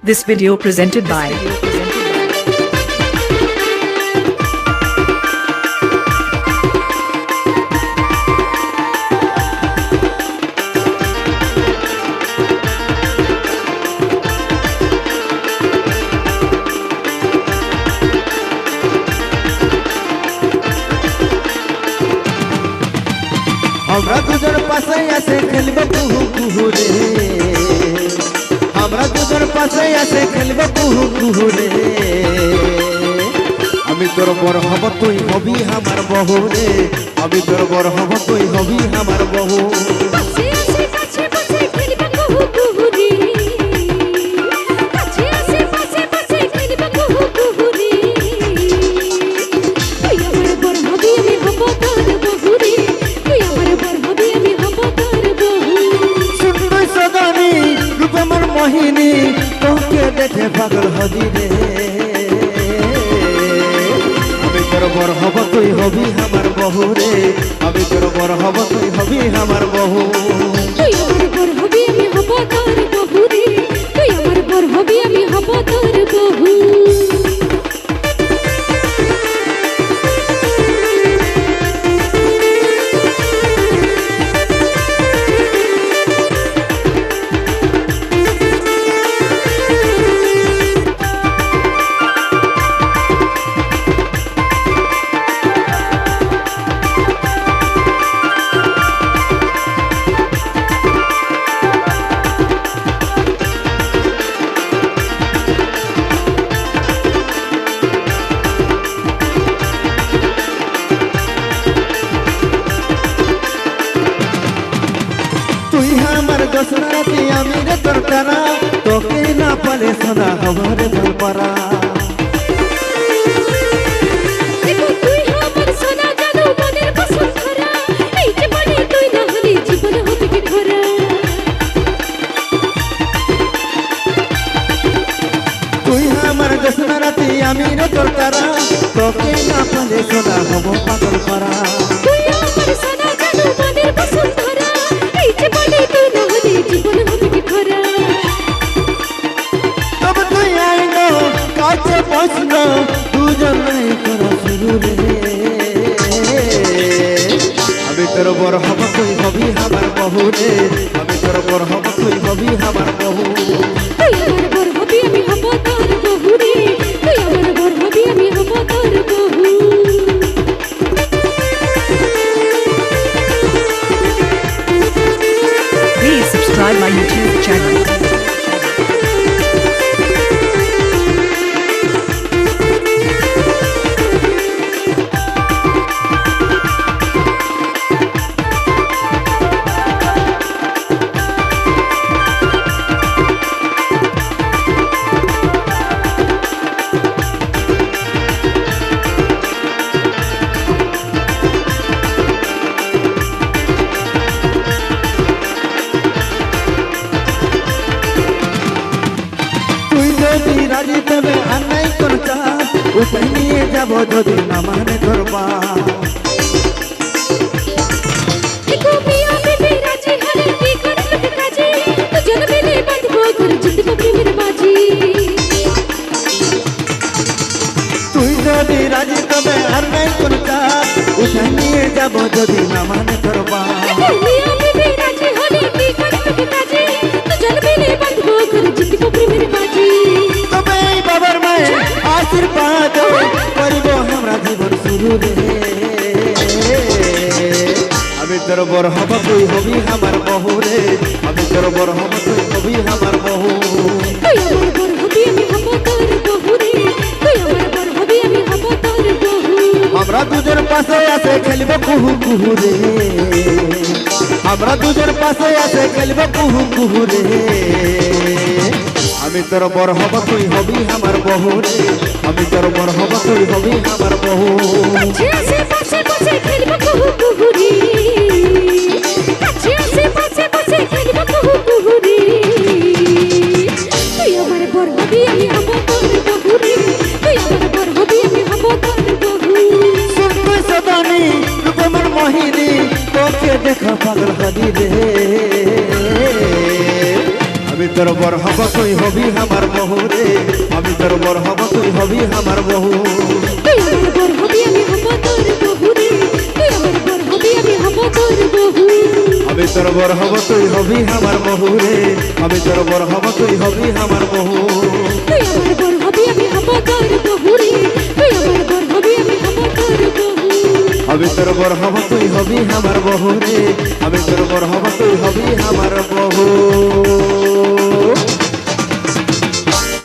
This video presented by আমরা দুজন পাশে আসে খেলবে কুহু কুহু রে আমরা দুজন পাশে আছে খেলব কুহু কুহু আমি তোর বর হব, তুই হবি আমার বহু রে। আমি তোর বর হব, তুই হবি আমার বহু পাগল হবি রে আমি তোর বর হব তুই হবি আমার বহু রে আমি তোর বর হব তুই হবি আমার বহু। তুই বর হবি আমি হব তুই আমার দোসরাতে আমি রে তোর তারা তোকে না পালে সদা হবারে ধরপারা তুই আমার তুই আমি রে তোর তারা তোকে না পালে সদা হব পাগল পারা। তোর বর হব তুই হবি আমার বহু রে। আমি তোর বর হব তুই হবি আমার বহু তুই আমার বর হবি আমি হব তোর বহু রে। তুই আমার বর হবি আমি হব তোর বহু Please subscribe my YouTube channel. যদি রাজি তবে আর নাই তোর চাপ। উঠে নিয়ে যাব যদি না মানে বাজি তুই যদি রাজি তবে আর নাই চাপ উঠে নিয়ে যাব যদি না মানে তোর জীবন শুরু রে আমি তোর বর হব তুই হবি আমার বহু রে আমি তোর বর হব তুই হবি আমার বহু আমরা দুজন পাশে আছে খেলবে কুহু কুহু রে আমরা দুজন পাশে আছে খেলবে কুহু কুহু রে আমি তোর বর হব তুই হবি আমার বহু রে আমি তোর বর হব তুই হবি আমার বহু কাছে আসে পাশে বসে খেলব কুহু কুহু রে কাছে আসে পাশে বসে খেলব কুহু কুহু রে তুই আমার বর হবি আমি হব তোর বহু রে তুই আমার বর হবি আমি হব তোর বহু সুন্দর সদানি রূপমর মোহিনী তোকে দেখা পাগল হলি রে। আমি তোর বর হব তুই হবি আমার বহু রে। আমি তোর বর হব তুই হবি আমার বহু আমি হব তোর বর হবি তুই হবি আমার বহু রে। আমি তোর বর হব তুই হবি আমার বহু আমি আমি তোর বর হব, তুই হবি আমার বহু রে। আমি তোর বর হব, তুই হবি আমার বহু